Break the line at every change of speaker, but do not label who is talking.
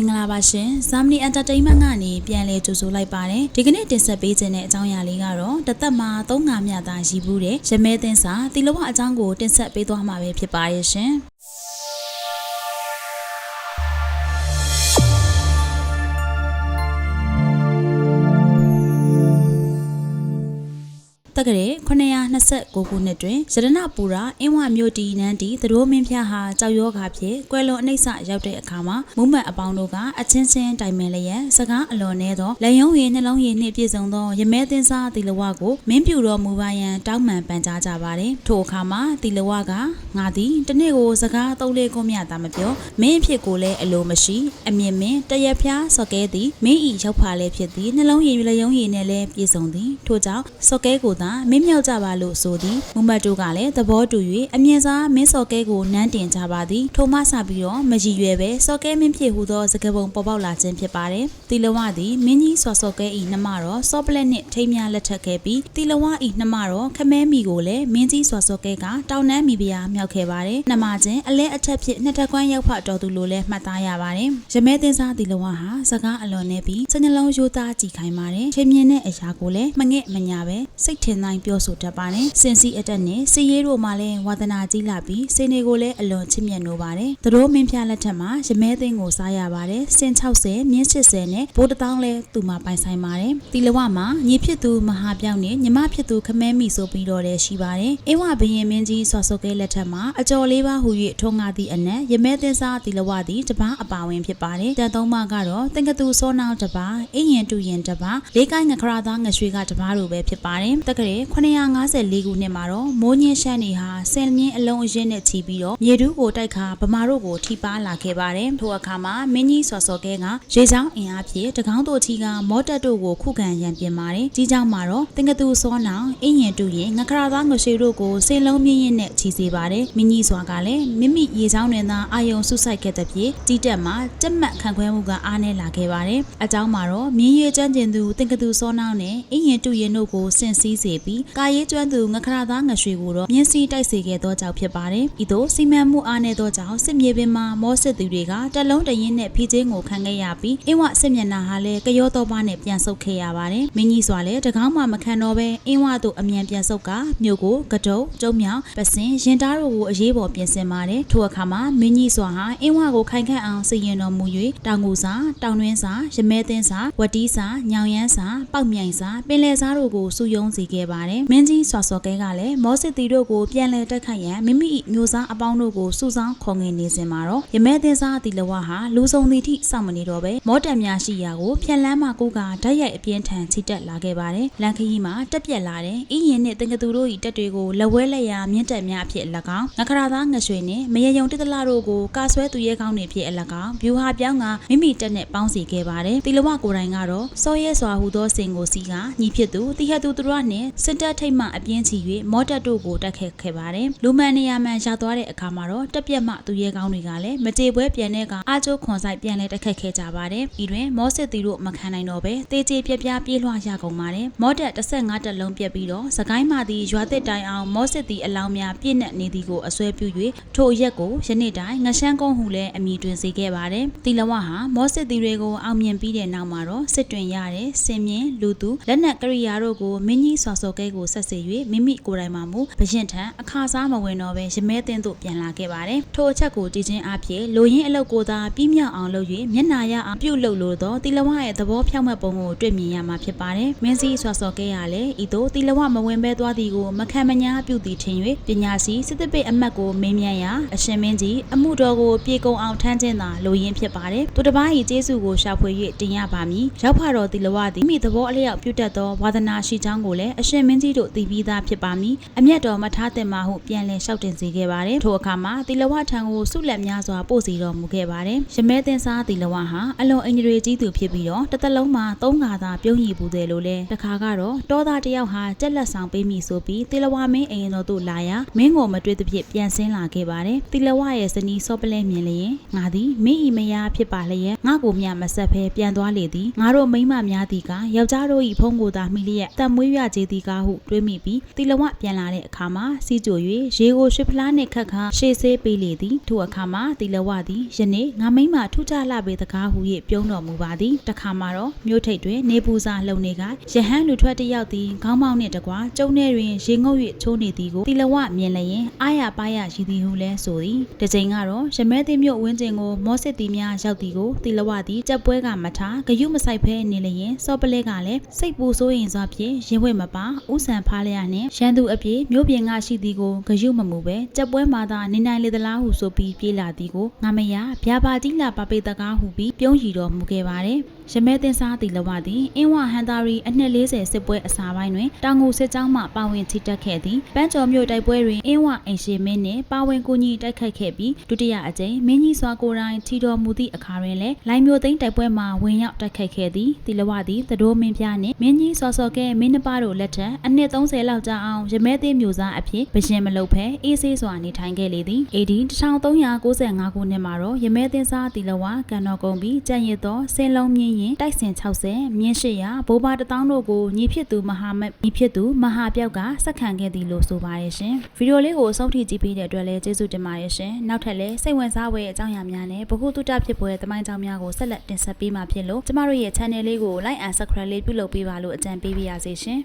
မင်္ဂလာပါရှင်။ Zamni Entertainment ကနေပြန်လည်ကြိုဆိုလိုက်ပါတယ်။ဒီကနေ့တင်ဆက်ပေးခြင်းတဲ့အကြောင်းအရာလေးကတော့တသက်မှာသုံးငါမြတာရည်ဘူးတဲ့ရမဲသင်းစာတီလဝအကြောင်းကိုတင်ဆက်ပေးသွားမှာပဲဖြစ်ပါရဲ့ရှင်။ တက္ကရာ929ခုနှစ်တွင်ရတနပူရာအင်းဝမြို့တီနန်းတီသတို့မင်းဖျားဟာကြောက်ရောဂါဖြင့်ကွယ်လွန်အနှိမ့်ဆရောက်တဲ့အခါမှာမုံမတ်အပေါင်းတို့ကအချင်းချင်းတိုင်ပင်လျက်စကားအလွန်နဲသောလက်ယုံရည်နှလုံးရည်နှင့်ပြည့်စုံသောရမဲသင်းစားတီလဝကိုမင်းပြူတော်မူပါရန်တောင်းပန်ပန်ကြားကြပါတယ်ထိုအခါမှာတီလဝကငါသည်တနေ့ကိုစကားသုံးလေးခုမြတာမပြောမင်းအဖြစ်ကိုလည်းအလိုမရှိအမြင့်မင်းတရက်ဖျားစော်ကဲသည်မင်းဤရောက်ဖာလည်းဖြစ်သည်နှလုံးရည်လက်ယုံရည်နဲ့လည်းပြည့်စုံသည်ထို့ကြောင့်စော်ကဲကိုသာမင်းမြောက်ကြပါလို့ဆိုသည်မူမတ်တို့ကလည်းသဘောတူ၍အမြင့်စားမင်းစော်ကဲကိုနန်းတင်ကြပါသည်ထိုမှစပြီးတော့မကြီးရွယ်ပဲစော်ကဲမင်းဖြစ်ဟူသောစကားပုံပေါ်ပေါက်လာခြင်းဖြစ်ပါတယ်တီလဝသည်မင်းကြီးစော်စော်ကဲဤနှမတော်စောပလက်နှင့်ထိမ်းများလက်ထပ်ခဲ့ပြီးတီလဝဤနှမတော်ခမဲမီကိုလည်းမင်းကြီးစော်စော်ကဲကတောင်နှမ်းမိဖုရားမြောက်ခဲ့ပါတယ်နှမချင်းအလဲအထက်ဖြစ်နှစ်ထပ်ကွမ်းရောက်ဖတော်သူလိုလည်းမှတ်သားရပါတယ်ရမဲသင်းစားတီလဝဟာစကားအလွန်နဲ့ပြီးစနှလုံးရိုးသားကြည်ခိုင်ပါတယ်ချိန်မြင့်တဲ့အရာကိုလည်းမငဲ့မညာပဲစိတ်ထင်တိုင်းပြောဆိုတတ်ပါတယ်စင်စီအတက်နဲ့စီရဲတို့မှလည်းဝါသနာကြီးလာပြီးစင်တွေကိုလည်းအလွန်ချစ်မြတ်နိုးပါတယ်သူတို့မင်းဖျားလက်ထက်မှာရမဲသိန်းကိုစားရပါတယ်စင်60မြင်း80နဲ့ဘိုးတထောင်းလည်းသူ့မှာပိုင်ဆိုင်ပါတယ်တီလဝမှာညီဖြစ်သူမဟာပြောင်းနဲ့ညီမဖြစ်သူခမဲမီဆိုပြီးတော့လည်းရှိပါတယ်အင်းဝဘရင်မင်းကြီးဆော်ဆော့ကဲလက်ထက်မှာအကျော်လေးပါဟူ၍ထုံငါသည့်အနက်ရမဲသင်းစားတီလဝသည်တပားအပါဝင်ဖြစ်ပါတယ်တန်သုံးပါးကတော့တင်ကတူစောနောင်းတပားအင်းရင်တူရင်တပားလေးကိုင်းငခရာသားငရွှေကတပားလိုပဲဖြစ်ပါတယ်တက္ကတဲ့954ခုနှစ်မှာတော့မိုးညင်းရှမ်းတွေဟာဆယ်မြင်းအလုံးအရင်းနဲ့ချီပြီးတော့မြေတူးကိုတိုက်ခါဗမာတို့ကိုထိပါလာခဲ့ပါတယ်ထိုအခါမှာမင်းကြီးစော်စော်ကဲကရေချောင်းအင်အားဖြင့်တကောင်းတို့ချီကမော့တက်တို့ကိုခုခံရန်ပြင်ပါတယ်ကြီးချောင်းမှာတော့တင်ကတူစောနောင်အင်းရင်တူရင်ငခရာသားငရွှေတို့ကိုဆယ်လုံးမြင်းရင်နဲ့ချီစေပါတယ်မင်းကြီးစွာကလည်းမိမိရေချောင်းတွင်သာအာယုံဆုဆိုင်ခဲ့တဲ့ဖြင့်တီးတက်မှာတက်မှတ်ခံခွဲမှုကအားနည်းလာခဲ့ပါတယ်အကြောင်းမှာတော့မြင်းရဲကျန်းကျင်သူတင်ကတူစောနောင်နဲ့အင်းရင်တူရင်တို့ကိုစင်စည်းစေပြီးကာရေးကျွမ်းသူငခရာသားငရွှေကိုတော့မြင်းစီတိုက်စေခဲ့သောကြောင့်ဖြစ်ပါတယ်။ဤသို့စီမံမှုအားနည်းသောကြောင့်စစ်မြေပြင်မှာမောစစ်သူတွေကတက်လုံးတရင်နဲ့ဖိချင်းကိုခံခဲ့ရပြီးအင်းဝစစ်မျက်နှာဟာလည်းကရောတော့ပါနဲ့ပြန်ဆုတ်ခဲ့ရပါတယ်။မင်းကြီးစွာလည်းတကောင်းမှမခံတော့ပဲအင်းဝတို့အမြန်ပြန်ဆုတ်ကမြို့ကိုကတုံကျုံမြောင်ပစင်ရင်သားတို့ကိုအရေးပေါ်ပြင်ဆင်ပါတယ်။ထိုအခါမှာမင်းကြီးစွာဟာအင်းဝကိုခိုင်ခန့်အောင်စီရင်တော်မူ၍တောင်ကူစာတောင်တွင်းစာရမဲသင်းစာဝတီးစာညောင်ရမ်းစာပောက်မြိုင်စာပင်လယ်စာတို့ကိုစုယုံစေခဲ့ပါတယ်။မင်းကြီးစွာစော်ကဲကလည်းမောစစ်တီတို့ကိုပြန်လည်တက်ခတ်ရန်မိမိ၏မျိုးစားအပေါင်းတို့ကိုစုဆောင်းခေါ်ငင်နေစဉ်မှာတော့ရမဲသင်းစားတီလဝဟာလူစုံသည့်ထိစောင့်မနေတော့ပဲမော်တန်များရှိရာကိုဖြက်လန်းမှကိုကဓာတ်ရိုက်အပြင်းထန်ချိတက်လာခဲ့ပါတယ်။လန်ခရီးမှာတက်ပြက်လာတဲ့အင်းရင်နှင့်တင်ကသူတို့၏တက်တွေကိုလက်ဝဲလက်ရာမြင့်တက်များအဖြစ်၎င်းငခရာသားငရွှေနှင့်မရယုံတစ်တလာတို့ကိုကာဆွဲသူရဲကောင်းတွေဖြစ်အ၎င်းဗျူဟာပြောင်းကမိမိတက်နဲ့ပေါင်းစီခဲ့ပါတယ်။တီလဝကိုယ်တိုင်ကတော့စောရဲစွာဟူသောစင်ကိုစီကညီဖြစ်သူတိဟတ်သူတို့နှင့်စစ်တပ်ထိတ်မှအပြင်းချီ၍မော်တက်တို့ကိုတက်ခဲ့ခဲ့ပါတယ်။လူမှန်နေရာမှန်ရောက်သွားတဲ့အခါမှာတော့တက်ပြက်မှသူရဲကောင်းတွေကလည်းမကြေပွဲပြန်တဲ့ကအားကျိုးခွန်ဆိုင်ပြန်လဲတက်ခတ်ခဲ့ကြပါတယ်။ဤတွင်မောစစ်တီတို့မခံနိုင်တော့ပဲတေးကြေပြက်ပြားပြေးလွှာရကုန်ပါတယ်။မောတက်15တက်လုံးပြက်ပြီးတော့စကိုင်းမှသည်ရွာသစ်တိုင်အောင်မောစစ်တီအလောင်းများပြည့်နှက်နေသည်ကိုအစွဲပြု၍ထိုရက်ကိုယနေ့တိုင်ငရှမ်းကုန်းဟုလည်းအမည်တွင်စေခဲ့ပါတယ်။တီလဝဟာမောစစ်တီတွေကိုအောင်မြင်ပြီးတဲ့နောက်မှာတော့စစ်တွင်ရတဲ့စင်မြင့်လူသူလက်နက်ကရိယာတို့ကိုမင်းကြီးစွာစော်ကဲကိုဆက်စေ၍မိမိကိုယ်တိုင်မှမူဘရင်ထံအခါစားမဝင်တော့ပဲရမဲတင်သို့ပြန်လာခဲ့ပါတယ်။ထိုအချက်ကိုတည်ခြင်းအဖြစ်လိုရင်းအလုတ်ကိုသာပြီးမြောက်အောင်လုပ်၍မျက်နာရအောင်ပြုတ်လုပ်လို့သောတီလဝရဲ့သဘောဖြောင့်မတ်ပုံကိုတွေ့မြင်ရမှာဖြစ်ပါတယ်။မင်းစည်းဆွာစော်ခဲ့ရလေဤသို့တီလဝမဝင်ပဲသွားသည်ကိုမခံမညာပြုသည်ထင်၍ပညာစီစစ်တစ်ပိတ်အမတ်ကိုမေးမြန်းရာအရှင်မင်းကြီးအမှုတော်ကိုပြေကုံအောင်ထမ်းခြင်းသာလိုရင်းဖြစ်ပါတယ်။သူတစ်ပါး၏ကျေးဇူးကိုရှာဖွေ၍တင်ရပါမည်။ရောက်ဖတော်တီလဝသည်မိသဘောအလျောက်ပြုတတ်သောဝါသနာရှိကြောင်းကိုလည်းအရှင်မင်းကြီးတို့သိပြီးသားဖြစ်ပါမည်။အမျက်တော်မထားသင့်ပါဟုပြန်လည်လျှောက်တင်စေခဲ့ပါတယ်။ထိုအခါမှာတီလဝထံကိုဆုလက်များစွာပို့စီတော်မူခဲ့ပါတယ်။ရမဲတင်စားတီလဝဟာအလွန်အင်္ဂရေကြီးသူဖြစ်ပြီးတော့တစ်သက်လုံးမှာသုံးခါသာပြုံးရည်ပူတယ်လို့လဲတခါကတော့တောသားတစ်ယောက်ဟာကြက်လက်ဆောင်ပေးမိဆိုပြီးတီလဝမင်းအိမ်တော်သို့လာရာမင်းကိုမတွေ့သဖြင့်ပြန်ဆင်းလာခဲ့ပါတယ်။တီလဝရဲ့ဇနီးစောပလဲမြင်လျင်ငါသည်မင်းဤမယားဖြစ်ပါလျက်ငါကိုမြမဆက်ဖဲပြန်သွားလေသည်ငါတို့မိန်းမများသည်ကယောက်ျားတို့၏ဖုံးကိုသာမိလျက်တံမွေးရကြသည်သည်ကားဟုတွေးမိပြီးတီလဝပြန်လာတဲ့အခါမှာစီကြို၍ရေကိုရွှေဖလားနှင့်ခတ်ခါရှေ့ဆေးပေးလေသည်ထိုအခါမှာတီလဝသည်ယနေ့ငါမိမ့်မှထူးခြားလာပေတကားဟု၍ပြုံးတော်မူပါသည်တခါမှာတော့မြို့ထိပ်တွင်နေပူစာလှုပ်နေကယဟန်လူထွက်တစ်ယောက်သည်ခေါင်းပေါင်းနှင့်တကွာကျုံထဲတွင်ရေငုပ်၍ချိုးနေသည်ကိုတီလဝမြင်လျင်အာရပါရရှိသည်ဟုလဲဆိုသည်တစ်ချိန်ကတော့ရမဲသိမြို့ဝင်းကျင်ကိုမောစစ်တီများရောက်သည်ကိုတီလဝသည်ကြက်ပွဲကမထားဂယုမဆိုင်ဖဲနေလျင်စောပလဲကလည်းစိတ်ပူဆိုးရင်စွာဖြင့်ရင်ဝဲမပါဥဆန်ဖားလျာနှင့်ရန်သူအပြေမြို့ပြင်ကရှိသည်ကိုဂယုမမူပဲကြက်ပွဲမှာသာနေနိုင်လေသလားဟုဆိုပြီးပြေးလာသည်ကိုငါမရဗျာပါကြီးလာပါပေတကားဟုပြီးပြုံးရည်တော်မူခဲ့ပါတယ် ရမဲတင်စားတီလဝသည်အင်းဝဟန်တာရီအနှစ်40စစ်ပွဲအစာပိုင်းတွင်တောင်ငူစစ်ကြောင်းမှပါဝင်ထိတက်ခဲ့သည်ပန်းကျော်မြို့တိုက်ပွဲတွင်အင်းဝအိမ်ရှိမင်းနှင့်ပါဝင်ကူညီတိုက်ခိုက်ခဲ့ပြီးဒုတိယအကြိမ်မင်းကြီးစွာကိုယ်တိုင်ထီတော်မူသည့်အခါတွင်လည်းလိုင်မျိုးသိန်းတိုက်ပွဲမှာဝင်ရောက်တိုက်ခိုက်ခဲ့သည်တီလဝသည်သတို့မင်းပြားနှင့်မင်းကြီးစော်စော်ကဲမင်းနှပါတို့လက်ထက်အနှစ်30လောက်ကြာအောင်ရမဲသိမျိုးစားအဖြစ်ဗရှင်မလုပ်ဖဲအေးဆေးစွာနေထိုင်ခဲ့လေသည် AD 1395ခုနှစ်မှာတော့ရမဲသိစားတီလဝကန်တော်ကုန်းပြီးကြံ့ရည်သောဆင်းလုံးမြင်းရင်တိုက်စင်60မြင်း800ဘိုးဘွားတစ်တောင်းတို့ကိုညီဖြစ်သူမဟာမက်ညီဖြစ်သူမဟာပြောက်ကဆက်ခံခဲ့သည်လို့ဆိုပါတယ်ရှင်ဗီဒီယိုလေးကိုအဆုံးထိကြည့်ပေးတဲ့အတွက်လည်းကျေးဇူးတင်ပါတယ်ရှင်နောက်ထပ်လည်းစိတ်ဝင်စားဖွယ်အကြောင်းအရာများနဲ့ဗဟုသုတဖြစ်ပွဲတမိုင်းကြောင်းများကိုဆက်လက်တင်ဆက်ပေးမှာဖြစ်လို့ကျမတို့ရဲ့ channel လေးကို like and subscribe လေးပြုလုပ်ပေးပါလို့အကြံပေးပါရစေရှင်